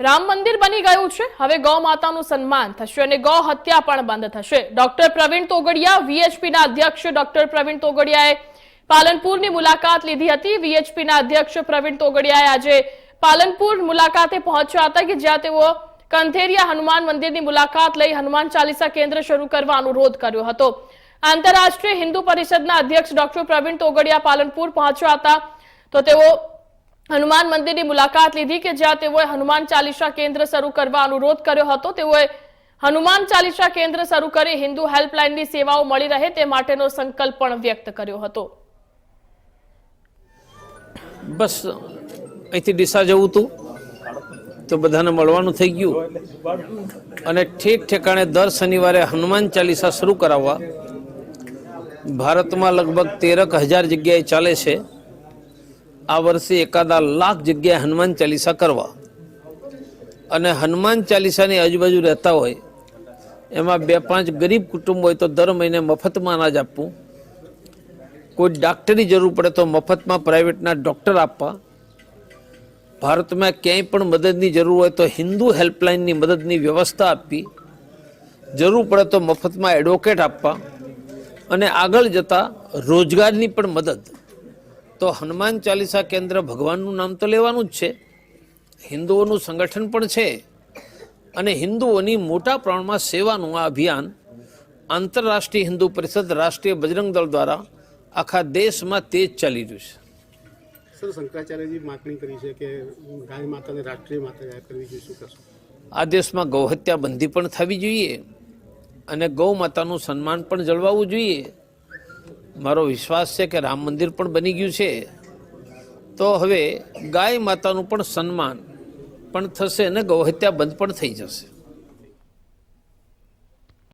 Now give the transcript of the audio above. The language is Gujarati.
રામ મંદિર બની ગયું છે. હવે ગૌ માતાનું સન્માન થશે અને ગૌ હત્યા પણ બંધ થશે. ડોક્ટર પ્રવીણ તોગડિયા, વીએચપીના અધ્યક્ષ ડોક્ટર પ્રવીણ તોગડિયાએ પાલનપુરની મુલાકાત લીધી હતી. વીએચપીના અધ્યક્ષ પ્રવીણ તોગડિયાએ આજે પાલનપુર મુલાકાતે પહોંચ્યા હતા કે જ્યાં તેઓ કંથેરિયા હનુમાન મંદિરની મુલાકાત લઈ હનુમાન ચાલીસા કેન્દ્ર શરૂ કરવા અનુરોધ કર્યો હતો. આંતરરાષ્ટ્રીય હિન્દુ પરિષદના અધ્યક્ષ ડોક્ટર પ્રવીણ તોગડિયા પાલનપુર પહોંચ્યા હતા. તો તેઓ હનુમાન મંદિરની મુલાકાત લીધી કે જ્યાં તેઓએ હનુમાન ચાલીસા કેન્દ્ર શરૂ કરવા અનુરોધ કર્યો હતો. તેઓએ હનુમાન ચાલીસા કેન્દ્ર શરૂ કરી હિન્દુ હેલ્પલાઇનની સેવાઓ મળી રહે તે માટેનો સંકલ્પ પણ વ્યક્ત કર્યો હતો. બસ, અહીંથી ડીસા જવું હતું તો બધાને મળવાનું થઈ ગયું. અને ઠેક ઠેકાણે દર શનિવારે હનુમાન ચાલીસા શરૂ કરાવવા. ભારતમાં લગભગ તેરક હજાર જગ્યાએ ચાલે છે. આ વર્ષે એકાદા લાખ જગ્યાએ હનુમાન ચાલીસા કરવા. અને હનુમાન ચાલીસાની આજુબાજુ રહેતા હોય, એમાં બે પાંચ ગરીબ કુટુંબ હોય તો દર મહિને મફતમાં અનાજ આપવું. કોઈ ડાક્ટરની જરૂર પડે તો મફતમાં પ્રાઇવેટના ડૉક્ટર આપવા. ભારતમાં ક્યાંય પણ મદદની જરૂર હોય તો હિન્દુ હેલ્પલાઇનની મદદની વ્યવસ્થા આપવી. જરૂર પડે તો મફતમાં એડવોકેટ આપવા. અને આગળ જતા રોજગારની પણ મદદ. તો હનુમાન ચાલીસા કેન્દ્ર ભગવાનનું નામ તો લેવાનું જ છે. હિન્દુઓનું સંગઠન પણ છે અને હિન્દુઓની મોટા પ્રમાણમાં સેવાનું આ અભિયાન આંતરરાષ્ટ્રીય હિન્દુ પરિષદ રાષ્ટ્રીય બજરંગ દળ દ્વારા આખા દેશમાં તેજ ચાલી રહ્યું છે. સર શંકરાચાર્યજી માગણી કરી છે કે ગાય માતાને રાષ્ટ્રીય માતા જાહેર કરવી જોઈએ શું કહેશો આ દેશમાં ગૌહત્યા બંધી પણ થવી જોઈએ અને ગૌ માતાનું સન્માન પણ જળવાવું જોઈએ. મારો વિશ્વાસ છે કે રામ મંદિર પણ બની ગયું છે. તો હવે ગાય માતાનું પણ સન્માન પણ થશે અને ગૌહત્યા બંધ પણ થઈ જશે.